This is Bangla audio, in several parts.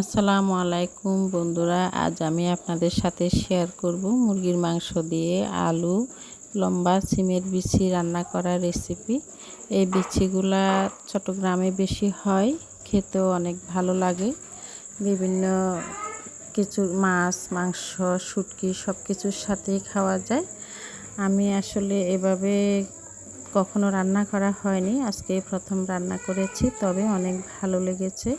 আসসালামু আলাইকুম বন্ধুরা, আজ আমি আপনাদের সাথে শেয়ার করব মুরগির মাংস দিয়ে আলু, লম্বা সিমের বিচি রান্না করার রেসিপি এই বিচিগুলা চট্টগ্রামে বেশি হয়, খেতেও অনেক ভালো লাগে। বিভিন্ন কিছু মাছ, মাংস, শুটকি সব কিছুর সাথেই খাওয়া যায়। আমি আসলে এভাবে কখনো রান্না করা হয়নি, আজকে প্রথম রান্না করেছি, তবে অনেক ভালো লেগেছে।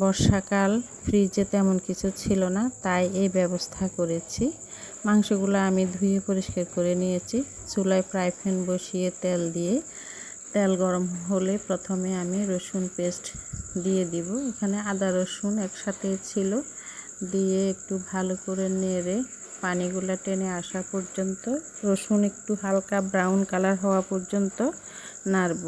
বর্ষাকাল ফ্রিজে তেমন কিছু ছিল না, তাই এই ব্যবস্থা করেছি। মাংসগুলো আমি ধুয়ে পরিষ্কার করে নিয়েছি। চুলায় ফ্রাই বসিয়ে তেল দিয়ে, তেল গরম হলে প্রথমে আমি রসুন পেস্ট দিয়ে দিব। এখানে আদা রসুন একসাথে ছিল। দিয়ে একটু ভালো করে নেড়ে পানিগুলো টেনে আসা পর্যন্ত, রসুন একটু হালকা ব্রাউন কালার হওয়া পর্যন্ত নাড়ব।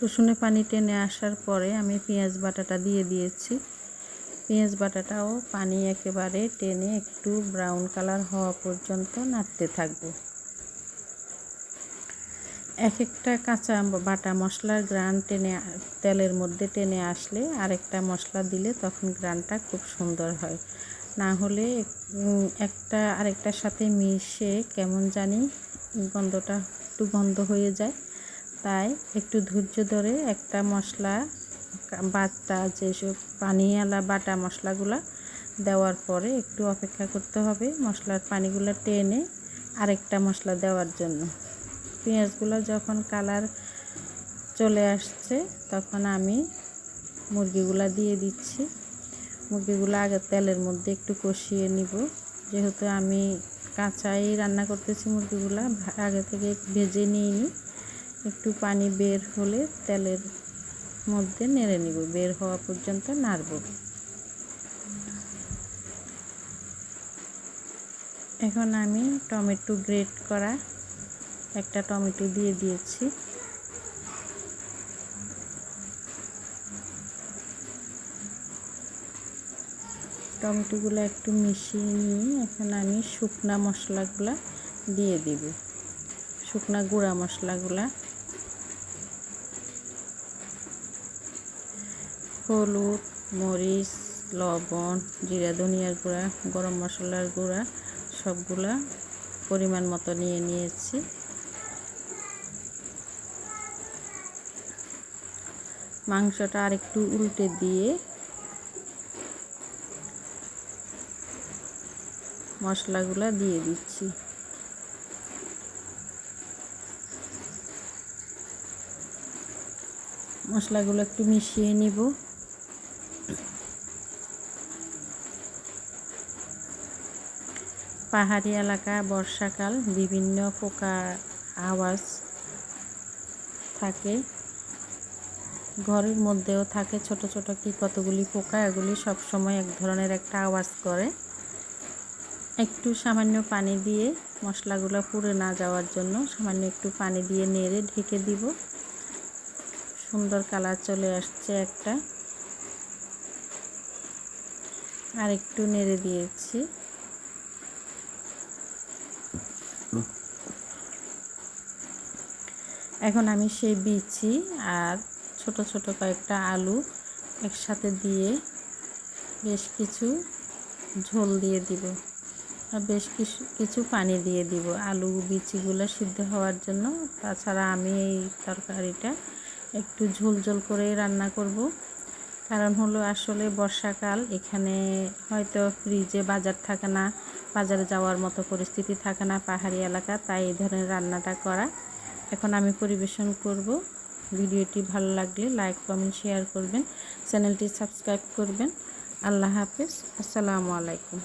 রসুনে পানি টেনে আসার পরে আমি পেঁয়াজ বাটাটা দিয়ে দিয়েছি। পেঁয়াজ বাটাটাও পানি একেবারে টেনে একটু ব্রাউন কালার হওয়া পর্যন্ত নাড়তে থাকব। এক একটা কাঁচা বাটা মশলার গ্রান টেনে তেলের মধ্যে টেনে আসলে আরেকটা মশলা দিলে তখন গ্রানটা খুব সুন্দর হয়। না হলে একটা আরেকটার সাথে মিশে কেমন জানি গন্ধটা একটু গন্ধ হয়ে যায়। তাই একটু ধৈর্য ধরে একটা মশলা, বাটা যেসব পানিওয়ালা বাটা মশলাগুলো দেওয়ার পরে একটু অপেক্ষা করতে হবে মশলার পানিগুলো টেনে আরেকটা মশলা দেওয়ার জন্য। পেঁয়াজগুলো যখন কালার চলে আসছে তখন আমি মুরগিগুলো দিয়ে দিচ্ছি। মুরগিগুলো আগে তেলের মধ্যে একটু কষিয়ে নিব। যেহেতু আমি কাঁচাই রান্না করতেছি মুরগিগুলো, আগে থেকে ভেজে নিইনি। একটু পানি বের হলে তেলের মধ্যে নেড়ে নিব, বের হওয়া পর্যন্ত নাড়ব। এখন আমি টমেটো গ্রেট করা একটা টমেটো দিয়ে দিয়েছি। টমেটোগুলো একটু মিশিয়ে নিয়ে এখন আমি শুকনা মশলাগুলো দিয়ে দিব, শুকনা গুঁড়া মশলাগুলা। হলুদ, মরিচ, লবণ, জিরা, ধনিয়ার গুঁড়া, গরম মশলার গুঁড়া, সবগুলা পরিমাণ মতো নিয়ে নিয়েছি। মাংসটা আরেকটু উল্টে দিয়ে মশলাগুলা দিয়ে দিচ্ছি। মশলাগুলো একটু মিশিয়ে নিব। পাহাড়ি এলাকা, বর্ষাকাল, বিভিন্ন পোকা আওয়াজ থাকে। ঘরের মধ্যেও থাকে ছোট ছোট কি কতগুলি পোকা, এগুলি সব সময় এক ধরনের একটা আওয়াজ করে। একটু সামান্য পানি দিয়ে মশলাগুলো পুড়ে না যাওয়ার জন্য সামান্য একটু পানি দিয়ে নেড়ে ঢেকে দিব। সুন্দর কালার চলে আসছে একটা। আর একটু নেড়ে দিয়েছি। এখন আমি সেই বিচি আর ছোট ছোট কয়েকটা আলু একসাথে দিয়ে বেশ কিছু ঝোল দিয়ে দিব আর বেশ কিছু কিছু পানি দিয়ে দিব। আলু বিচিগুলো সিদ্ধ হওয়ার জন্য। তাছাড়া আমি এই তরকারিটা একটু ঝোল ঝোল করেই রান্না করব। কারণ হলো আসলে বর্ষাকাল, এখানে হয়তো ফ্রিজে বাজার থাকে না, বাজারে যাওয়ার মতো পরিস্থিতি থাকে না পাহাড়ি এলাকা, তাই এই ধরনের রান্নাটা করা। এখন আমি পরিবেশন করব। ভিডিওটি ভালো লাগলে লাইক, কমেন্ট, শেয়ার করবেন। চ্যানেলটি সাবস্ক্রাইব করবেন। আল্লাহ হাফেজ। আসসালামু আলাইকুম।